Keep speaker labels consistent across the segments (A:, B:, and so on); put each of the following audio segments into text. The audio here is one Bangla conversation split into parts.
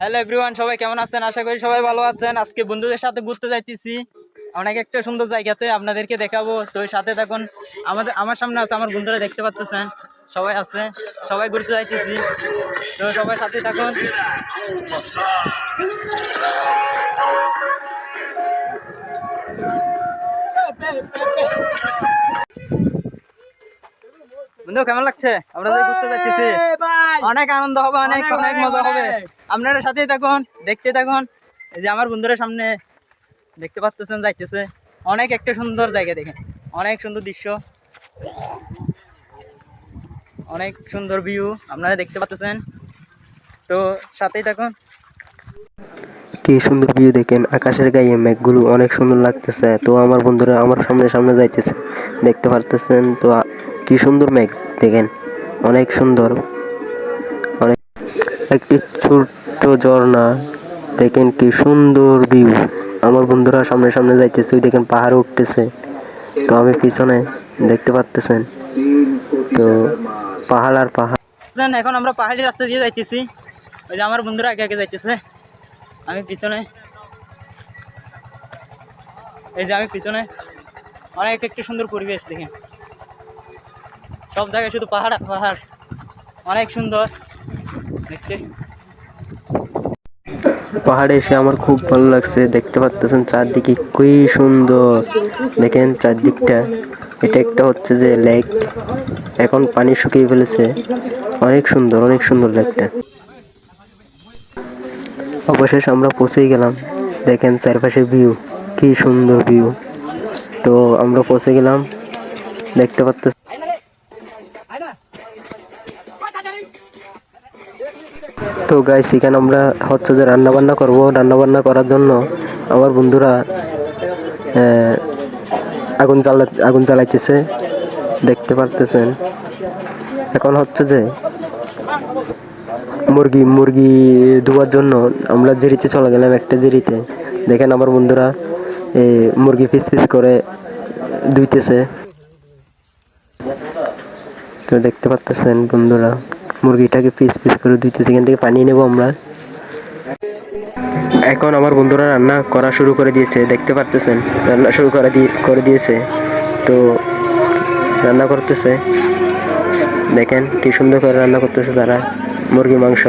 A: হ্যালো এভরিওয়ান সবাই কেমন আছেন? আশা করি সবাই ভালো আছেন। আজকে বন্ধুদের সাথে ঘুরতে যাইতেছি। অনেক একটা সুন্দর জায়গাতে আপনাদেরকে দেখাবো। তো সাথে তখন আমাদের আমার সামনে আছে আমার বন্ধুরা দেখতে পাচ্ছেন সবাই আছে। সবাই ঘুরতে যাইতেছি। তো সবাই সাথে থাকুন। বন্ধু কেমন লাগছে? আমরা ঘুরতে যাচ্ছি অনেক আনন্দ হবে অনেক অনেক মজা হবে। আপনারা সাথেই থাকুন, দেখতে থাকুন। এই যে আমার বন্ধুরা সামনে দেখতে পাচ্ছেন যাইতেছে। অনেক একটা সুন্দর জায়গা দেখেন। অনেক সুন্দর দৃশ্য। অনেক সুন্দর ভিউ আপনারা দেখতে পাচ্ছেন তো সাথেই থাকুন।
B: কি সুন্দর ভিউ দেখেন, আকাশের গায়ে মেঘগুলো অনেক সুন্দর লাগতেছে। তো আমার বন্ধুরা আমার সামনে সামনে যাইতেছে, দেখতে পারতেছেন। তো কি সুন্দর মেঘ দেখেন, অনেক সুন্দর। অনেক একটি ছোট্ট ঝর্ণা, দেখেন কি সুন্দর ভিউ আমার বন্ধুরা সামনে সামনে যাইতেছে, ওই দেখেন পাহাড় উঠতেছে। তো আমি পিছনে দেখতে পারতেছেন। তো পাহাড় আর পাহাড়।
A: এখন আমরা পাহাড়ি রাস্তা দিয়ে যাইতেছি। ওই যে আমার বন্ধুরা আগে আগে যাইতেছে। আমি পিছনে। এই যে আমি পিছনে। অনেক একটি সুন্দর পরিবেশ, দেখেন। সব জায়গায় শুধু পাহাড় আর পাহাড়। অনেক সুন্দর। দেখতে।
B: পাহাড়ে এসে আমার খুব ভালো লাগছে। দেখতে পাচ্তেছেন চারদিকে কি সুন্দর। দেখেন চারদিকটা। এটা একটা হচ্ছে যে লেক। এখন পানি শুকিয়ে ফেলেছে। অনেক সুন্দর অনেক সুন্দর লেকটা। অবশেষ আমরা পৌঁছেই গেলাম। দেখেন চারপাশে ভিউ কি সুন্দর ভিউ তো আমরা পৌঁছে গেলাম। দেখতে পাচ্তেছি তো গাইস এখানে আমরা হচ্ছে যে রান্নাবান্না করব। রান্নাবান্না করার জন্য আমার বন্ধুরা আগুন জ্বালা, আগুন জ্বালাইতেছে। দেখতে পারতেছেন? এখন হচ্ছে যে মুরগি মুরগি ধোয়ার জন্য আমরা জেরিতে চলে গেলাম একটা জেরিতে দেখেন আমার বন্ধুরা এই মুরগি পিস পিস করে ধুইতেছে। তো দেখতে পাচ্তেছেন বন্ধুরা? মুরগিটাকে পিস পিস করে দিতেছে সেখান থেকে পানি নেব আমরা। এখন আমার বন্ধুরা রান্না করা শুরু করে দিয়েছে, দেখতে পারতেছেন? রান্না শুরু করা দিয়ে, করে দিয়েছে। তো রান্না করতেছে। দেখেন কি সুন্দর করে রান্না করতেছে তারা মুরগি মাংস।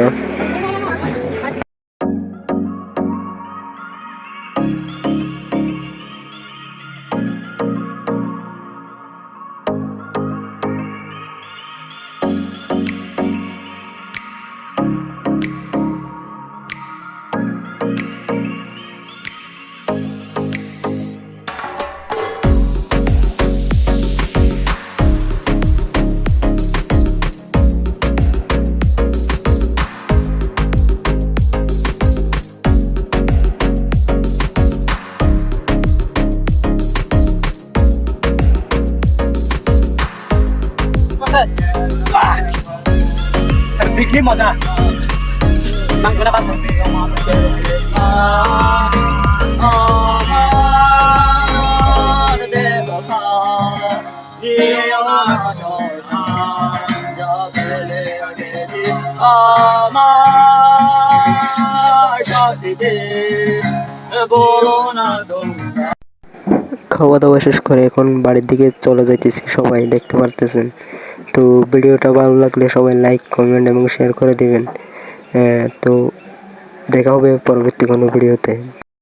A: বিক্রি মজা
B: খাওয়া দাওয়া শেষ করে এখন বাড়ির দিকে চলে যাইতেছি সবাই দেখতে পারতেছেন। তো ভিডিওটা ভালো লাগলে সবাই লাইক কমেন্ট এবং শেয়ার করে দেবেন। তো দেখা হবে পরবর্তী কোনো ভিডিওতে।